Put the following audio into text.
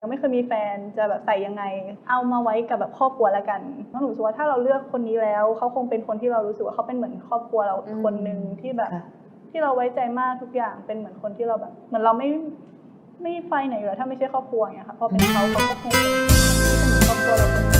ยังไม่เคยมีแฟนจะแบบใส่ยังไง เอามาไว้กับแบบครอบครัวละกันเพราะหนูรู้สึกว่าถ้าเราเลือกคนนี้แล้วเขาคงเป็นคนที่เรารู้สึกว่าเขาเป็นเหมือนครอบครัวเราอีคนหนึ่งที่แบบ ที่เราไว้ใจมากทุกอย่างเป็นเหมือนคนที่เราแบบเหมือนเราไม่ไม่ไปไหนอยู่แล้วถ้าไม่ใช่ครอบครัวอย่างเงี้ยค่ะพอเป็นเขาเขาก็คงเป็นเหมือนครอบครัวเราคนหนึง